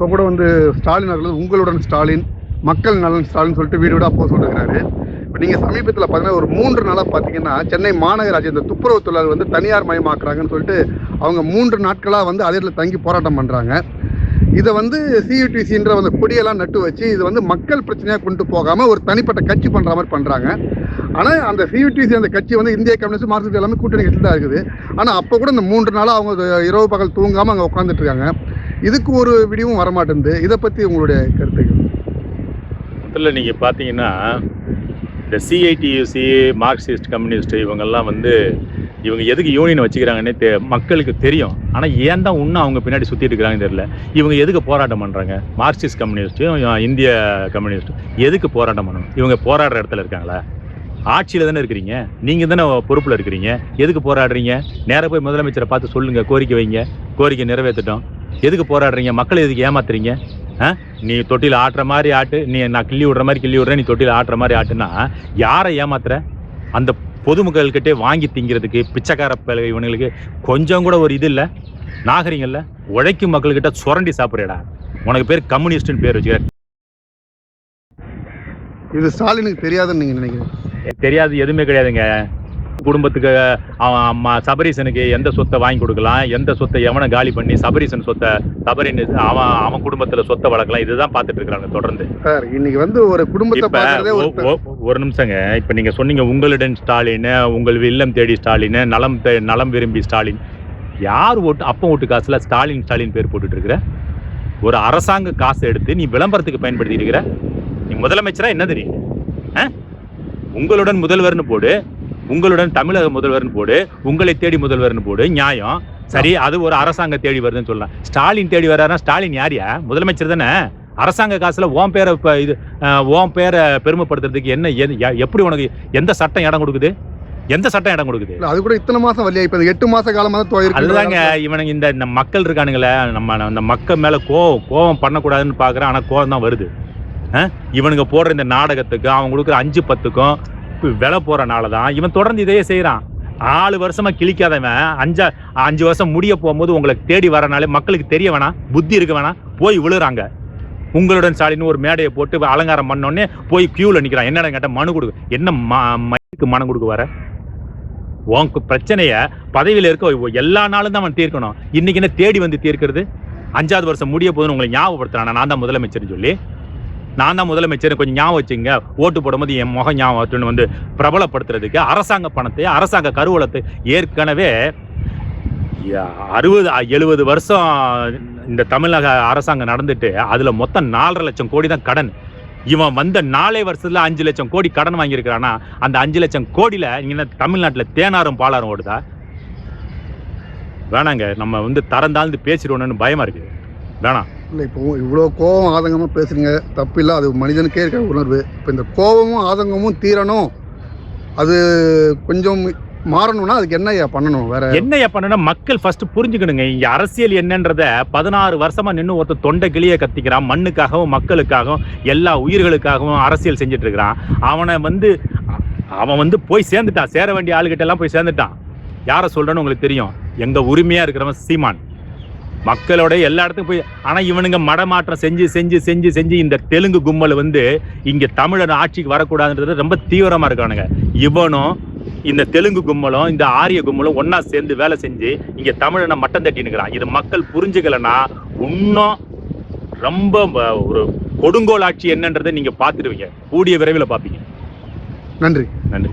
இப்போ கூட வந்து ஸ்டாலின் அவர்கள் வந்து உங்களுடன் ஸ்டாலின் மக்கள் நலன் ஸ்டாலின் சொல்லிட்டு வீடு வீடாக போக சொல்லிருக்கிறாரு. இப்போ நீங்கள் சமீபத்தில் பார்த்தீங்கன்னா ஒரு மூன்று நாளாக பார்த்தீங்கன்னா சென்னை மாநகராட்சி இந்த துப்புரவு தொழிலாளர் வந்து தனியார் மயமாக்குறாங்கன்னு சொல்லிட்டு அவங்க மூன்று நாட்களாக வந்து அதில் தங்கி போராட்டம் பண்ணுறாங்க இதை வந்து சியூடிசின்ற அந்த கொடியெல்லாம் நட்டு வச்சு இது வந்து மக்கள் பிரச்சனையாக கொண்டு போகாமல் ஒரு தனிப்பட்ட கட்சி பண்ணுற மாதிரி பண்ணுறாங்க ஆனால் அந்த சியூடிசி அந்த கட்சி வந்து இந்திய கம்யூனிஸ்ட் மார்க்சிஸ்ட் எல்லாமே கூட்டணி கட்சி தான் இருக்குது. ஆனால் அப்போ கூட இந்த மூன்று நாளாக அவங்க இரவு பகல் தூங்காமல் அங்கே உட்காந்துட்டு இருக்காங்க. இதுக்கு ஒரு விடிவும் வரமாட்டேங்குது இதை பற்றி உங்களுடைய கருத்துக்கள் முதல்ல நீங்கள் பார்த்தீங்கன்னா இந்த சிஐடியூசி மார்க்சிஸ்ட் கம்யூனிஸ்ட் இவங்கெல்லாம் வந்து இவங்க எதுக்கு யூனியன் வச்சுக்கிறாங்கன்னே தெ மக்களுக்கு தெரியும். ஆனால் ஏன் தான் இன்னும் அவங்க பின்னாடி சுற்றிட்டு இருக்கிறாங்கன்னு தெரியல. இவங்க எதுக்கு போராட்டம் பண்ணுறாங்க மார்க்சிஸ்ட் கம்யூனிஸ்ட்டும் இந்திய கம்யூனிஸ்ட் எதுக்கு போராட்டம் பண்ணணும்? இவங்க போராடுற இடத்துல இருக்காங்களா? ஆட்சியில் தானே இருக்கிறீங்க. நீங்கள் தானே பொறுப்பில் இருக்கிறீங்க. எதுக்கு போராடுறீங்க? நேராக போய் முதலமைச்சரை பார்த்து சொல்லுங்கள் கோரிக்கை வைங்க. கோரிக்கை நிறைவேற்றட்டும் எதுக்கு போராடுறீங்க? மக்களை எதுக்கு ஏமாத்துறீங்க? நீ தொட்டியில் ஆட்டுற மாதிரி ஆட்டு நீ நான் கிள்ளி விடுற மாதிரி கிள்ளி விடுறேன் நீ தொட்டியில் ஆட்டுற மாதிரி ஆட்டுனா யாரை ஏமாத்துற? அந்த பொதுமக்கள்கிட்டே வாங்கி திங்கிறதுக்கு பிச்சைக்கார இவனுங்களுக்கு கொஞ்சம் கூட ஒரு இது இல்லை. நாகரிகம் இல்லை உழைக்கும் மக்கள்கிட்ட சுரண்டி சாப்பிட்றேடா. உனக்கு பேர் கம்யூனிஸ்ட்னு பேர் வச்சுக்கிற இது ஸ்டாலினுக்கு தெரியாதுன்னு நீங்கள் நினைக்கிறீங்க. தெரியாது எதுவுமே கிடையாதுங்க. குடும்பத்துக்கு சபரீசனுக்கு எந்த சொத்தை வாங்கி கொடுக்கலாம்? எந்த சொத்தை எவனை காலி பண்ணி சபரீசன் சொத்தை சபரின் அவன் அவன் குடும்பத்துல சொத்தை வளர்க்கலாம்? இதுதான் பார்த்துட்டு இருக்காங்க தொடர்ந்து. சார் இன்னைக்கு வந்து ஒரு குடும்பத்தை ஒரு நிமிஷங்க. இப்ப நீங்க சொன்னீங்க உங்களுடன் ஸ்டாலின் உங்கள் இல்லம் தேடி ஸ்டாலின் நலம் நலம் விரும்பி ஸ்டாலின். யார் ஓட்டு அப்பன் ஓட்டு காசுல ஸ்டாலின் ஸ்டாலின் பேர் போட்டுட்டு இருக்கிற? ஒரு அரசாங்க காசை எடுத்து நீ விளம்பரத்துக்கு பயன்படுத்தி இருக்கிற? நீ முதலமைச்சரா என்ன தெரியும்? உங்களுடன் முதல்வர்னு போடு உங்களுடன் தமிழக முதல்வர்னு போடு உங்களை தேடி முதல்வர்னு போடு நியாயம். சரி அது ஒரு அரசாங்க தேடி வருதுன்னு சொல்லலாம். ஸ்டாலின் தேடி வர்றாருன்னா ஸ்டாலின் யாரியா? முதலமைச்சர் தானே. அரசாங்க காசுல ஓன் பேரை இப்ப இது ஓன் பேரை பெருமைப்படுத்துறதுக்கு என்ன எப்படி உனக்கு எந்த சட்டம் இடம் கொடுக்குது? எந்த சட்டம் இடம் கொடுக்குது? அது கூட இத்தனை மாசம் வரலையா இப்ப இந்த எட்டு மாச காலமா தான் அதுதாங்க இவனுங்க இந்த இந்த மக்கள் இருக்கானுங்களே நம்ம அந்த மக்கள் மேல கோவம் கோவம் பண்ணக்கூடாதுன்னு பாக்குறேன் ஆனா கோவம் தான் வருது? இவனுங்க போடுற இந்த நாடகத்துக்கும் அவன் கொடுக்குற அஞ்சு பத்துக்கும் விலை போகிறனால தான் இவன் தொடர்ந்து இதையே செய்யறான் நாலு வருஷமா கிழிக்காதவன் அஞ்சா அஞ்சு வருஷம் முடிய போகும்போது உங்களை தேடி வரனாலே மக்களுக்கு தெரிய வேணாம் புத்தி இருக்க வேணாம் போய் விழுறாங்க. உங்களுடன் ஸ்டாலின் ஒரு மேடையை போட்டு அலங்காரம் பண்ணோடனே போய் கியூல நிற்கிறான் என்னடா கேட்டால் மனு கொடுக்கு என்ன ம- மயிலுக்கு மனு கொடுக்க வர? உனக்கு பிரச்சனையை பதவியில் இருக்க எல்லா நாளும் தான் அவன் தீர்க்கணும். இன்னைக்கு என்ன தேடி வந்து தீர்க்கிறது? அஞ்சாவது வருஷம் முடிய போதுன்னு உங்களை ஞாபகப்படுத்துறான்? நான் தான் முதலமைச்சர்னு சொல்லி. நான் தான் முதலமைச்சர் கொஞ்சம் ஞாபகம் வச்சுங்க ஓட்டு போடும்போது என் முகம் ஞாபகத்துன்னு வந்து பிரபலப்படுத்துறதுக்கு அரசாங்க பணத்தை அரசாங்க கருவூலத்தை ஏற்கனவே அறுபது எழுபது வருஷம் இந்த தமிழக அரசாங்கம் நடந்துட்டு அதில் மொத்தம் நாலரை லட்சம் கோடி தான் கடன். இவன் வந்த நாலே வருஷத்தில் அஞ்சு லட்சம் கோடி கடன் வாங்கியிருக்கிறான்னா அந்த அஞ்சு லட்சம் கோடியில் என்ன தமிழ்நாட்டில் தேனாரும் பாலாரும் ஓடுதா? வேணாங்க நம்ம வந்து தரம் தாழ்ந்து பயமாக இருக்குது வேணாம். இல்லை இப்போ இவ்வளோ கோவம் ஆதங்கமாக பேசுறீங்க. தப்பு இல்லை அது மனிதனுக்கே இருக்கிற உணர்வு. இப்போ இந்த கோவமும் ஆதங்கமும் தீரணும். அது கொஞ்சம் மாறணும்னா அதுக்கு என்ன ஐயா பண்ணணும்? வேற என்ன பண்ணனா மக்கள் ஃபர்ஸ்ட் புரிஞ்சுக்கணுங்க. இங்க அரசியல் என்னன்றத பதினாறு வருஷமா நின்று ஒருத்தர் தொண்டை கிளிய கத்திக்கிறான். மண்ணுக்காகவும் மக்களுக்காகவும் எல்லா உயிர்களுக்காகவும் அரசியல் செஞ்சுட்டு இருக்கிறான் அவனை வந்து அவன் வந்து போய் சேர்ந்துட்டான். சேர வேண்டிய ஆளுகிட்ட எல்லாம் போய் சேர்ந்துட்டான். யாரை சொல்றேன்னு உங்களுக்கு தெரியும்? எங்க உரிமையா இருக்கிறவன் சீமான். மக்களோட எல்லா இடத்துக்கும் போய் ஆனா இவனுங்க மடமாற்றம் செஞ்சு செஞ்சு செஞ்சு செஞ்சு இந்த தெலுங்கு கும்பல் வந்து இங்க தமிழர் ஆட்சிக்கு வரக்கூடாதுன்றது ரொம்ப தீவிரமா இருக்கானுங்க. இவனும் இந்த தெலுங்கு கும்பலும் இந்த ஆரிய கும்பலும் ஒண்ணா சேர்ந்து வேலை செஞ்சு இங்க தமிழனை மட்டம் தட்டினுக்கிறான் இது மக்கள் புரிஞ்சுக்கலன்னா இன்னும் ரொம்ப ஒரு கொடுங்கோல் ஆட்சி என்னன்றதை நீங்க பார்த்துடுவீங்க. கூடிய விரைவில் பார்ப்பீங்க. நன்றி. நன்றி.